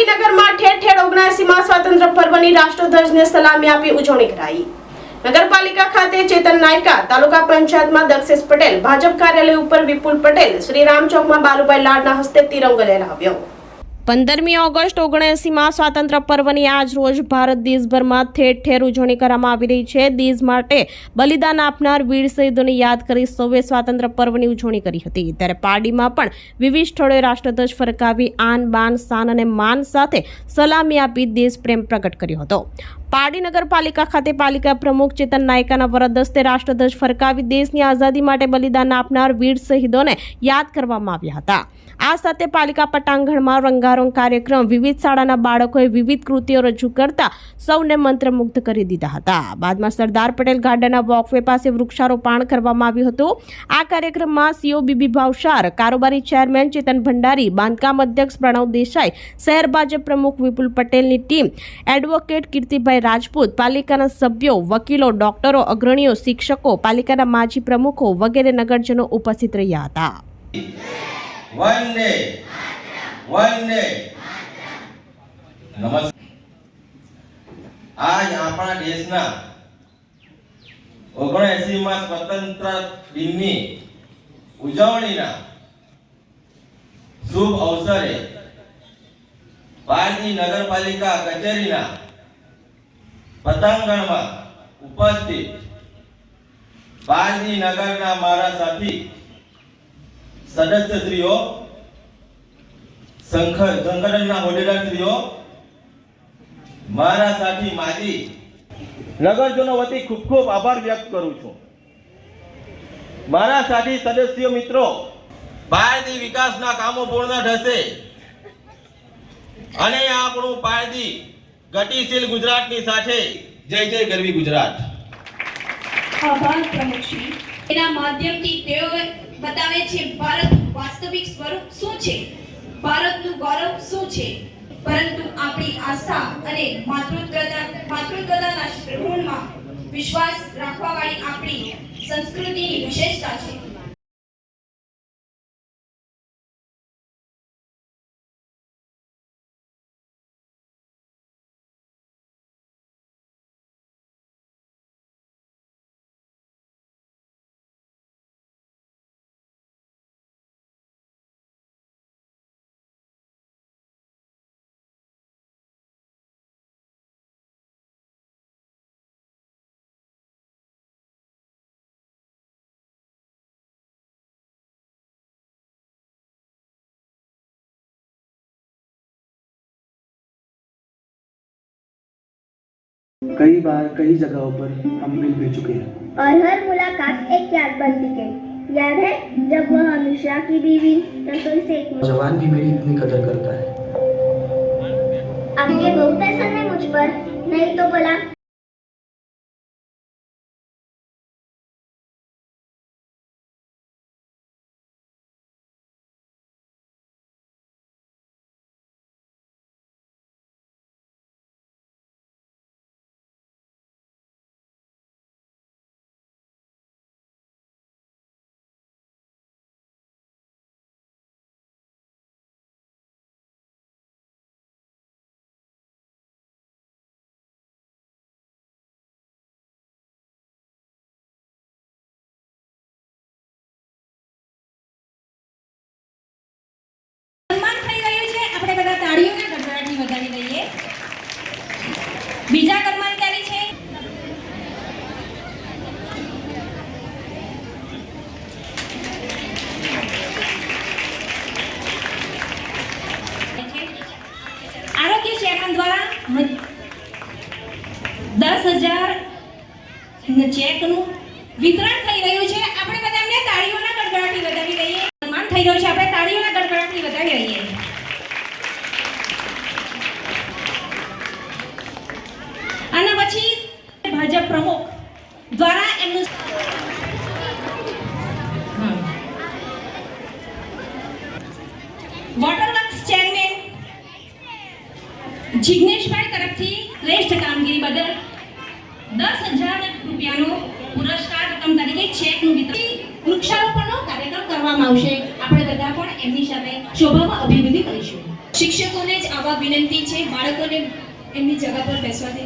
પાર્ટીનગરમાં ઠેર ઠેર ઓગણસીમાં સ્વાતંત્ર્ય પર્વની રાષ્ટ્રધ્વજને સલામી આપી ઉજવણી કરાઈ. નગરપાલિકા ખાતે ચેતન નાયકા, તાલુકા પંચાયતમાં દક્ષેશ પટેલ, ભાજપ કાર્યાલય ઉપર વિપુલ પટેલ, શ્રી રામચોકમાં બાલુભાઈ લાડના હસ્તે તિરંગો લહેરાવ્યો. પંદરમી ઓગસ્ટ ઓગણએંસીમાં સ્વાતંત્ર્ય પર્વની આજ રોજ ભારત દેશભરમાં ઠેર ઠેર ઉજવણી કરવામાં આવી રહી છે. દેશ માટે બલિદાન આપનાર વીર શહીદોને યાદ કરી સૌએ સ્વાતંત્ર્ય પર્વની ઉજવણી કરી હતી. ત્યારે પારડીમાં પણ વિવિધ સ્થળોએ રાષ્ટ્રધ્વજ ફરકાવી આન બાન, શાન અને માન સાથે સલામી આપી દેશ પ્રેમ પ્રગટ કર્યો હતો. પારડી નગરપાલિકા ખાતે પાલિકા પ્રમુખ ચેતન નાયકાના વરદ હસ્તે રાષ્ટ્રધ્વજ ફરકાવી દેશની આઝાદી માટે બલિદાન આપનાર વીર શહીદોને યાદ કરવામાં આવ્યા હતા. આ સાથે પાલિકા પટાંગણમાં રંગારંગ કાર્યક્રમ વિવિધ શાળાના બાળકોએ વિવિધ કૃતિઓ રજૂ કરતા સૌને મંત્રમુગ્ધ કરી દીધા હતા. બાદમાં સરદાર પટેલ ગાર્ડનના વોકવે પાસે વૃક્ષારોપણ કરવામાં આવ્યું હતું. આ કાર્યક્રમમાં સીઓ બીબી ભાવસાર, કારોબારી ચેરમેન ચેતન ભંડારી, બાંધકામ અધ્યક્ષ પ્રણવ દેસાઈ, શહેર ભાજપ પ્રમુખ વિપુલ પટેલની ટીમ, એડવોકેટ કીર્તિભાઈ રાજપૂત, પાલિકાના સભ્યો, વકીલો, ડોક્ટરો, અગ્રણીઓ, શિક્ષકો, પાલિકાના માજી પ્રમુખો વગેરે નગરજનો ઉપસ્થિત રહ્યા હતા. વંદે. વંદે. નમસ્કાર. આજ આપણા દેશના ઓગણએસી માં સ્વતંત્ર દિનની ઉજવણીના શુભ અવસરે પારડી નગરપાલિકા કચેરીના પતંગણમાં ઉપસ્થિત પારડી નગરના મારા સાથી સદસ્યશ્રીઓ સંગઠનના હોદ્દેદારશ્રીઓ મારા સાથી માજી, નગરજનો વતી ખૂબ ખૂબ આભાર વ્યક્ત કરું છું. મારા સાથી સદસ્યો મિત્રો પારદી વિકાસના કામો પૂર્ણ થશે. અને આપણું પારદી ગતિશીલ ગુજરાતની સાથે જય જય ગરવી ગુજરાત. આભાર પ્રમુખશ્રી એના માધ્યમથી તેઓ બતાવે છે, ભારતનું વાસ્તવિક સ્વરૂપ શું છે? ભારતનું ગૌરવ શું છે? પરંતુ આપણી આસ્થા અને માતૃત્વના માતૃત્વના ઋણમાં વિશ્વાસ રાખવાવાળી આપણી સંસ્કૃતિની વિશેષતા છે. कई बार कई जगहों पर हम मिल भी चुके हैं। और हर मुलाकात एक याद बनती है। याद है जब वह मिश्रा की बीवी रसोई से एक जवान भी मेरी इतनी कदर करता है। आपके बहुत पसंद है मुझ पर नहीं तो बोला વોટર વર્ક્સ ચેરમેન જિગ્નેશભાઈ તરફથી શ્રેષ્ઠ કામગીરી બદલ દસ હજાર રૂપિયાનો પુરસ્કાર રકમ તરીકે ચેકનું વિતરણ વૃક્ષારોપણનો કાર્યક્રમ કરવામાં આવશે. આપણે બધા પણ એમની સાથે શોભામાં અભિવૃદ્ધિ કરીશું. શિક્ષકોને જ આવા વિનંતી છે. બાળકોને એમની જગા પર બેસવા દે.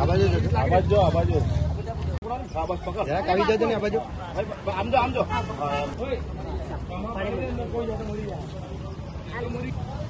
આબાજુ આબાજુ આબાજુ શાબાશ પકડ જરાક આવી જજો ને આબાજુ આમ જો આમ જો કોઈ મરી જાય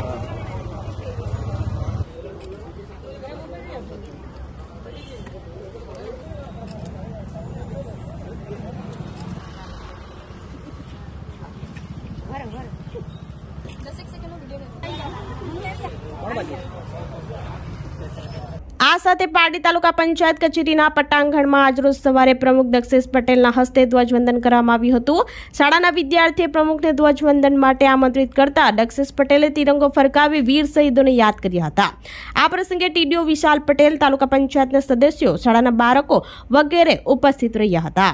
સાથે પારડી તાલુકા પંચાયત કચેરીના પટાંગણમાં આજરોજ સવારે પ્રમુખ દક્ષેશ પટેલના હસ્તે ધ્વજવંદન કરવામાં આવ્યું હતું. શાળાના વિદ્યાર્થીએ પ્રમુખને ધ્વજવંદન માટે આમંત્રિત કરતા દક્ષેશ પટેલે તિરંગો ફરકાવી વીર શહીદોને યાદ કર્યા હતા. આ પ્રસંગે ટીડીઓ વિશાલ પટેલ તાલુકા પંચાયતના સદસ્યો, શાળાના બાળકો વગેરે ઉપસ્થિત રહ્યા હતા.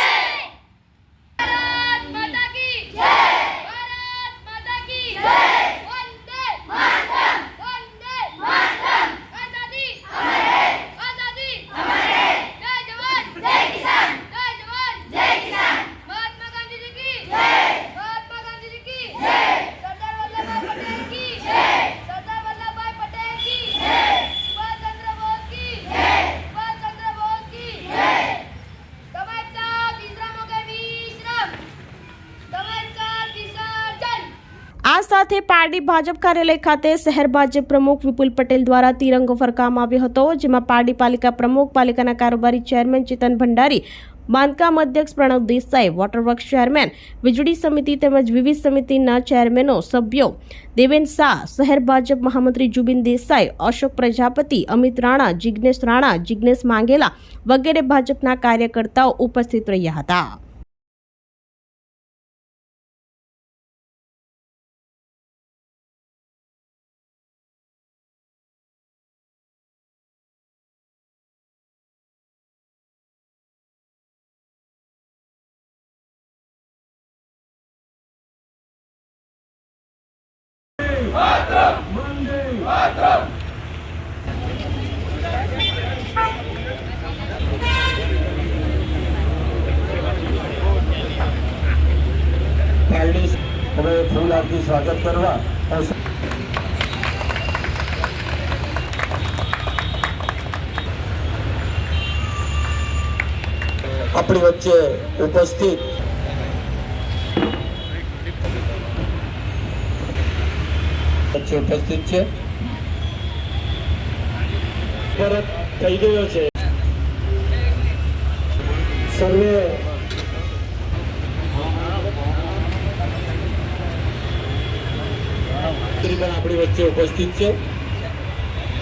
સાથે પારડી ભાજપ કાર્યાલય ખાતે શહેર ભાજપ પ્રમુખ વિપુલ પટેલ દ્વારા તિરંગો ફરકાવવામાં આવ્યો હતો, જેમાં પારડી પાલિકા પ્રમુખ, પાલિકાના કારોબારી ચેરમેન ચેતન ભંડારી, બાંધકામ અધ્યક્ષ પ્રણવ દેસાઈ વોટરવર્ક ચેરમેન વીજળી સમિતિ તેમજ વિવિધ સમિતિના ચેરમેનો, સભ્યો દેવેન શાહ, શહેર ભાજપ મહામંત્રી જુબિન દેસાઈ, અશોક પ્રજાપતિ, અમિત રાણા જિજ્ઞેશ રાણા જિજ્ઞેશ માંગેલા વગેરે ભાજપના કાર્યકર્તાઓ ઉપસ્થિત રહ્યા હતા પારડી હવે ફૂલ આપી સ્વાગત કરવા આપણી વચ્ચે ઉપસ્થિત વચ્ચે ઉપસ્થિત છે. પરત થઈ ગયો છે. સર્વે મંત્રી પણ આપણી વચ્ચે ઉપસ્થિત છે.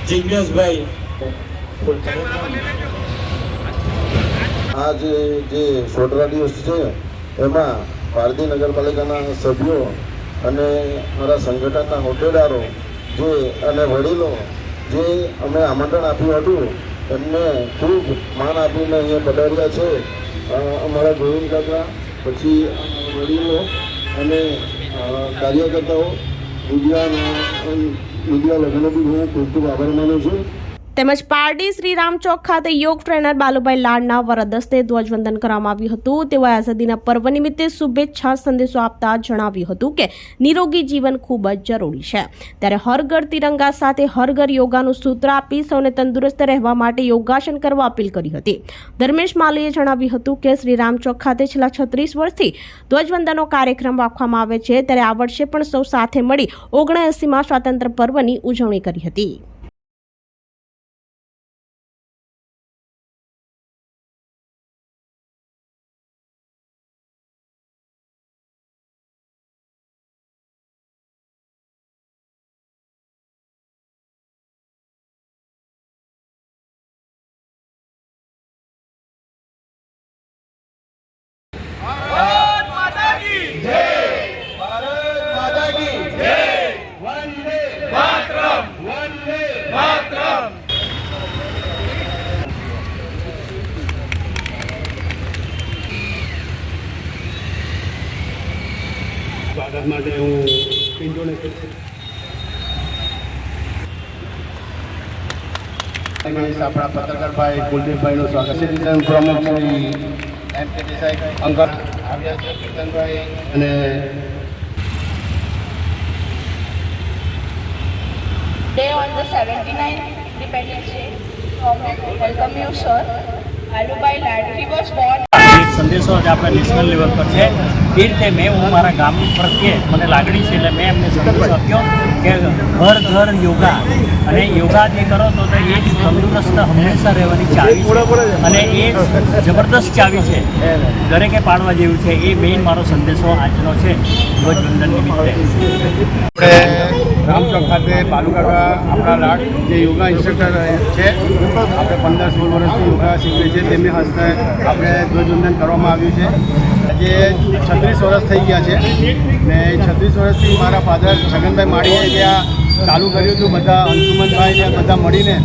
જિજ્ઞેશભાઈ. આ જે જે છોટરા દિવસ છે, એમાં પારધી નગરપાલિકાના સભ્યો અને મારા સંગઠનના હોદ્દેદારો જે અને વડીલો જે અમે આમંત્રણ આપ્યું હતું, એમને ખૂબ માન આપીને અહીંયા પધાર્યા છે. અમારા ગોવિંદ કાકા, પછી વડીલો અને કાર્યકર્તાઓ મીડિયાના મીડિયા લગ્ન બી હું ખૂબ ખૂબ આભાર માનું છું. તેમજ પારડી શ્રી રામ ચોક ખાતે યોગ ટ્રેનર બાલુભાઈ લાડના વરદસ્તે ધ્વજવંદન કરવામાં આવ્યું હતું. તેઓ આઝાદીના પર્વ નિમિત્તે શુભેચ્છા સંદેશો આપતા જણાવ્યું હતું કે નિરોગી જીવન ખૂબ જ જરૂરી છે. ત્યારે હરઘર તિરંગા સાથે હરઘર યોગાનું સૂત્ર આપી સૌને તંદુરસ્ત રહેવા માટે યોગાસન કરવા અપીલ કરી હતી. ધર્મેશ માલીએ જણાવ્યું હતું કે શ્રી રામ ચોક ખાતે છેલ્લા છત્રીસ વર્ષથી ધ્વજવંદનનો કાર્યક્રમ રાખવામાં આવે છે. ત્યારે આ વર્ષે પણ સૌ સાથે મળી ઓગણએંસીમાં સ્વાતંત્ર્ય પર્વની ઉજવણી કરી હતી. સ્વાગત માટે હું પિન્ટોને આપણા પત્રકારભાઈ કુલદીપભાઈનું સ્વાગત છે કિશન પ્રમુખ શ્રી એમ કે દેસાઈ અંગત આવ્યા છે કિશનભાઈ અને day on the 79th Independence Day. Um, welcome you, sir. Alubai Lad. He was born. સંદેશો આજે આપણા નેશનલ લેવલ પર છે. એ રીતે મેં, હું મારા ગામ પ્રત્યે મને લાગણી છે એટલે મેં એમને સંદેશો આપ્યો કે ઘર ઘર યોગા. અને યોગા જે કરો તો એ જ તંદુરસ્ત હંમેશા રહેવાની ચાવી અને એ જબરદસ્ત ચાવી છે. દરેકે પાડવા જેવું છે. એ મેઇન મારો સંદેશો આજનો છે ધ્વજવંદન નિમિત્તે. આપણે રામચોક ખાતે બાલુકાકા આપણા લાડ જે યોગા ઇન્સ્ટ્રક્ટર છે, આપણે પંદર સોળ વર્ષથી યોગા શીખવે છીએ તેમની હસ્તે આપણે ધ્વજવંદન કરવામાં આવ્યું છે. આજે છત્રીસ વર્ષ થઈ ગયા છે ને છત્રીસ વર્ષથી મારા ફાધર છગનભાઈ માળીએ ત્યાં ચાલુ કર્યું હતું, બધા અંશુમનભાઈ ને બધા મળીને.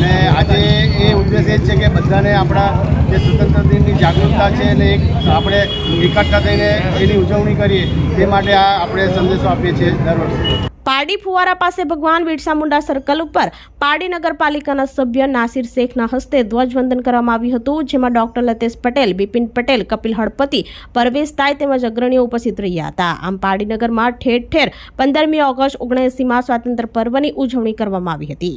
ને આજે એ ઉદ્દેશ એ જ છે કે બધાને આપણા જે સ્વતંત્ર દિનની જાગૃતતા છે અને એક આપણે એકઠા થઈને એની ઉજવણી કરીએ, તે માટે આ આપણે સંદેશો આપીએ છીએ દર વર્ષે. પારડી ફુવારા પાસે ભગવાન બિરસા મુંડા સર્કલ ઉપર પારડી નગરપાલિકાના સભ્ય નાસિર શેખના હસ્તે ધ્વજવંદન કરવામાં આવ્યું હતું, જેમાં ડોક્ટર લતેશ પટેલ, બિપિન પટેલ, કપિલ હળપતિ, પરવેશ તાય તેમજ અગ્રણીઓ ઉપસ્થિત રહ્યા હતા. આમ પારડીનગરમાં ઠેર ઠેર પંદરમી ઓગસ્ટ ઓગણએંસીમાં સ્વાતંત્ર્ય પર્વની ઉજવણી કરવામાં આવી હતી.